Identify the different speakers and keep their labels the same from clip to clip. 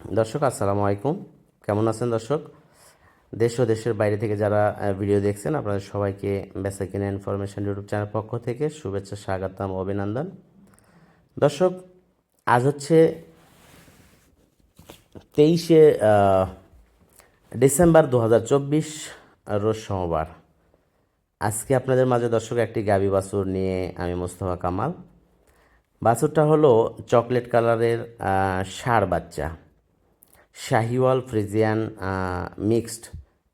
Speaker 1: দর্শক, আসসালামু আলাইকুম। কেমন আছেন দর্শক? দেশ ও দেশের বাইরে থেকে যারা ভিডিও দেখছেন, আপনাদের সবাইকে বেসা ইনফরমেশন ইউটিউব চ্যানেল পক্ষ থেকে শুভেচ্ছা, স্বাগতম, অভিনন্দন। দর্শক, আজ হচ্ছে তেইশে ডিসেম্বর দু হাজার চব্বিশ, রোজ সোমবার। আজকে আপনাদের মাঝে দর্শক একটি গাবি বাছুর নিয়ে আমি মোস্তফা কামাল। বাছুরটা হলো চকলেট কালারের ষাঁড় বাচ্চা। শাহিওয়াল ফ্রিজিয়ান মিক্সড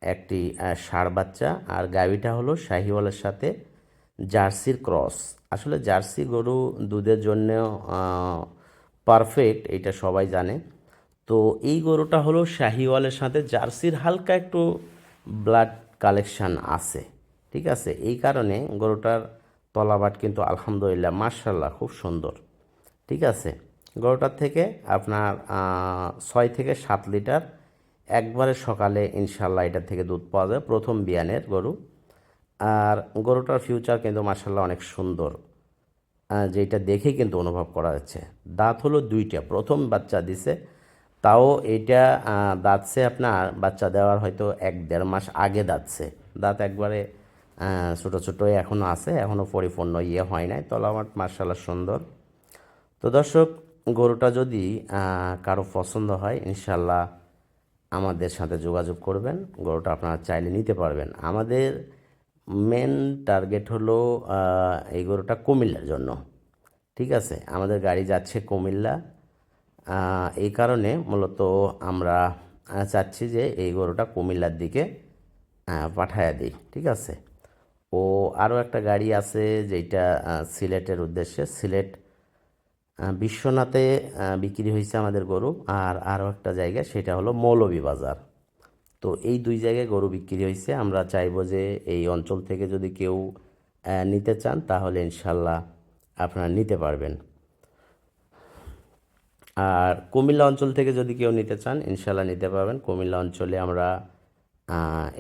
Speaker 1: একটি ষাঁড় বাচ্চা। আর গাভিটা হলো শাহিওয়ালের সাথে জার্সির ক্রস। আসলে জার্সি গরু দুধের জন্য পারফেক্ট এটা সবাই জানে। তো এই গরুটা হলো শাহিওয়ালের সাথে জার্সির হালকা একটু ব্লাড কালেকশান আছে। ঠিক আছে? এই কারণে গরুটার তলাবাট কিন্তু আলহামদুলিল্লাহ মার্শাল্লাহ খুব সুন্দর। ঠিক আছে? গরুটার থেকে আপনার ছয় থেকে সাত লিটার একবারে সকালে ইনশাল্লাহ এটার থেকে দুধ পাওয়া যায় প্রথম বিয়ানের গরু। আর গরুটার ফিউচার কিন্তু মার্শাল্লাহ অনেক সুন্দর। যেটা দেখেই কিন্তু অনুভব করা যাচ্ছে। দাঁত হলো দুইটা প্রথম বাচ্চা দিছে তাও আহ, দাঁতছে আপনার বাচ্চা দেওয়ার হয়তো এক দেড় মাস আগে দাঁতছে। দাঁত একবারে ছোটো ছোটোই এখনও আছে এখনও পরিপূর্ণ ইয়ে হয় নাই তলামাট মার্শাল্লাহ সুন্দর। তো দর্শক গরুটা যদি কারও পছন্দ হয় ইনশাল্লাহ আমাদের সাথে যোগাযোগ করবেন। গরুটা আপনারা চাইলে নিতে পারবেন। আমাদের মেন টার্গেট হলো এই গরুটা কুমিল্লার জন্য। ঠিক আছে? আমাদের গাড়ি যাচ্ছে কুমিল্লা। এই কারণে মূলত আমরা চাচ্ছি যে এই গরুটা কুমিল্লার দিকে পাঠায়া দিই। ঠিক আছে? ও আরও একটা গাড়ি আছে যেটা সিলেটের উদ্দেশ্যে। সিলেট বিশ্বনাথে বিক্রি হয়েছে আমাদের গরু। আর আরও একটা জায়গা, সেটা হলো মৌলভী বাজার তো এই দুই জায়গায় গরু বিক্রি হয়েছে। আমরা চাইব যে এই অঞ্চল থেকে যদি কেউ নিতে চান, তাহলে ইনশাল্লাহ আপনারা নিতে পারবেন। আর কুমিল্লা অঞ্চল থেকে যদি কেউ নিতে চান, ইনশাল্লাহ নিতে পারবেন। কুমিল্লা অঞ্চলে আমরা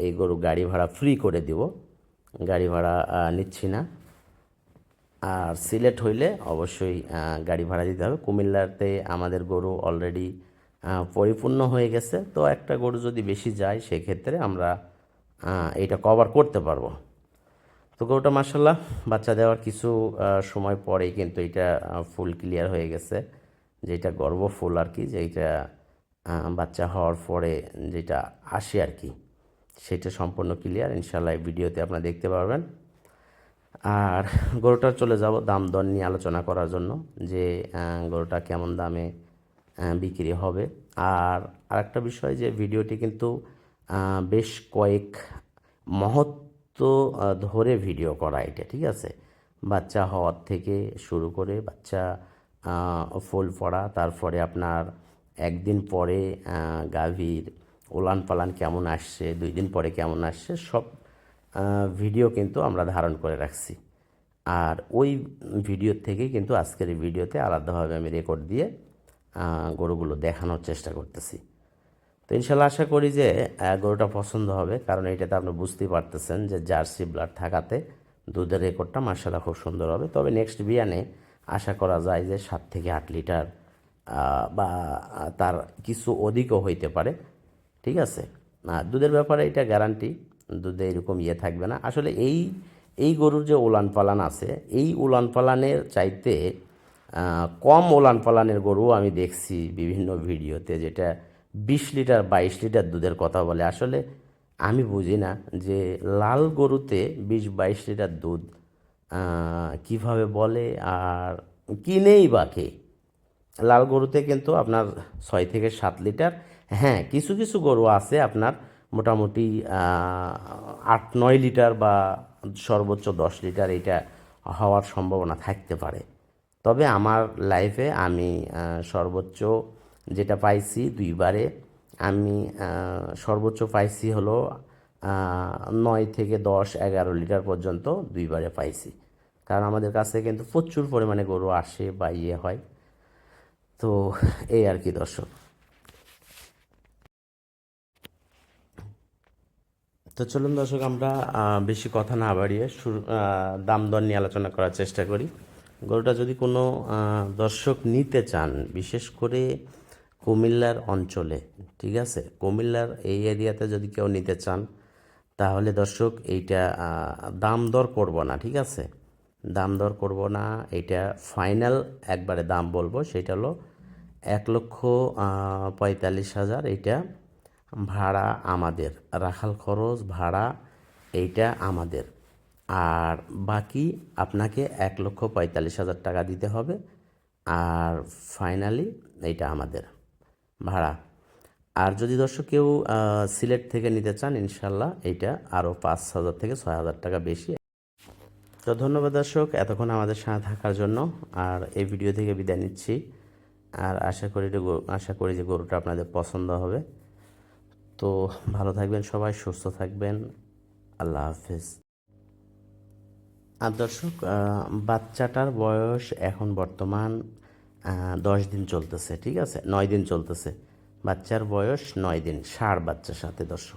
Speaker 1: এই গরু গাড়ি ভাড়া ফ্রি করে দিব। গাড়ি ভাড়া নিচ্ছি না। আর সিলেট হইলে অবশ্যই গাড়ি ভাড়া দিতে হবে। কুমিল্লাতে আমাদের গরু অলরেডি পরিপূর্ণ হয়ে গেছে। তো একটা গরু যদি বেশি যায়, সেক্ষেত্রে আমরা এইটা কভার করতে পারব। তো গরুটা মাসাল্লাহ বাচ্চা দেওয়ার কিছু সময় পরেই কিন্তু এটা ফুল ক্লিয়ার হয়ে গেছে। যেটা গর্ভফুল আর কি, যেটা বাচ্চা হওয়ার পরে যেটা আসে আর কি, সেটা সম্পূর্ণ ক্লিয়ার ইনশাল্লাহ ভিডিওতে আপনারা দেখতে পারবেন। আর গরুটার চলে যাব দাম দর নিয়ে আলোচনা করার জন্য যে গরুটা কেমন দামে বিক্রি হবে। আর আরেকটা বিষয় যে, ভিডিওটি কিন্তু বেশ কয়েক মহত্ব ধরে ভিডিও করা এটা, ঠিক আছে? বাচ্চা হওয়ার থেকে শুরু করে বাচ্চা ফুল পড়া তারপরে আপনার একদিন পরে গাভীর ওলান পালান কেমন আসছে, দুই দিন পরে কেমন আসছে, সব ভিডিও কিন্তু আমরা ধারণ করে রাখছি। আর ওই ভিডিও থেকে কিন্তু আজকের এই ভিডিওতে আলাদাভাবে আমি রেকর্ড দিয়ে গরুগুলো দেখানোর চেষ্টা করতেছি। তো ইনশাল্লাহ আশা করি যে গরুটা পছন্দ হবে, কারণ এটাতে আপনি বুঝতেই পারতেছেন যে জার্সি ব্লাড থাকাতে দুধের রেকর্ডটা মার্শাল্লাহ খুব সুন্দর হবে। তবে নেক্সট বিয়ানে আশা করা যায় যে সাত থেকে আট লিটার বা তার কিছু অধিকও হইতে পারে। ঠিক আছে? দুধের ব্যাপারে এটা গ্যারান্টি দুধে এরকম ইয়ে থাকবে না। আসলে এই এই গরুর যে উলান পালান আছে, এই উলান পালানের চাইতে কম উলান পালানের গরু আমি দেখছি বিভিন্ন ভিডিওতে যেটা বিশ লিটার, বাইশ লিটার দুধের কথা বলে। আসলে আমি বুঝি না যে লাল গরুতে বিশ, বাইশ লিটার দুধ কীভাবে বলে আর কিনেই বা কে? লাল গরুতে কিন্তু আপনার ছয় থেকে সাত লিটার হ্যাঁ কিছু কিছু গরু আছে আপনার মোটামুটি আট নয় লিটার বা সর্বোচ্চ দশ লিটার এটা হওয়ার সম্ভাবনা থাকতে পারে। তবে আমার লাইফে আমি সর্বোচ্চ যেটা পাইছি দুইবারে, আমি সর্বোচ্চ পাইছি হলো নয় থেকে দশ এগারো লিটার পর্যন্ত দুইবারে পাইছি। কারণ আমাদের কাছে কিন্তু প্রচুর পরিমাণে গরু আসে বা ইয়ে হয়। তো এই আর কি দর্শক। তো চলুন দর্শক, আমরা বেশি কথা না বাড়িয়ে শুরু দাম দর নিয়ে আলোচনা করার চেষ্টা করি। গরুটা যদি কোনো দর্শক নিতে চান, বিশেষ করে কুমিল্লার অঞ্চলে, ঠিক আছে? কুমিল্লার এই এরিয়াতে যদি কেউ নিতে চান, তাহলে দর্শক এইটা দাম দর করব না, ঠিক আছে? দাম দর করব না এটা ফাইনাল একবারে দাম বলব, সেটা হলো এক লক্ষ পঁয়তাল্লিশ হাজার, এইটা ভাড়া আমাদের। রাখাল খরচ, ভাড়া, এইটা আমাদের। আর বাকি আপনাকে এক লক্ষ পঁয়তাল্লিশ হাজার টাকা দিতে হবে। আর ফাইনালি এইটা আমাদের ভাড়া। আর যদি দর্শক কেউ সিলেট থেকে নিতে চান, ইনশাল্লাহ এইটা আরও পাঁচ হাজার থেকে ছয় হাজার টাকা বেশি। তো ধন্যবাদ দর্শক এতক্ষণ আমাদের সাথে থাকার জন্য। আর এই ভিডিও থেকে বিদায় নিচ্ছি। আর আশা করি আশা করি যে গরুটা আপনাদের পছন্দ হবে। তো ভালো থাকবেন সবাই, সুস্থ থাকবেন। আল্লাহ হাফেজ। আর দর্শক বাচ্চাটার বয়স এখন বর্তমান দশ দিন চলতেছে, ঠিক আছে? নয় দিন চলতেছে। বাচ্চার বয়স নয় দিন ষাঁড় বাচ্চার সাথে দর্শক।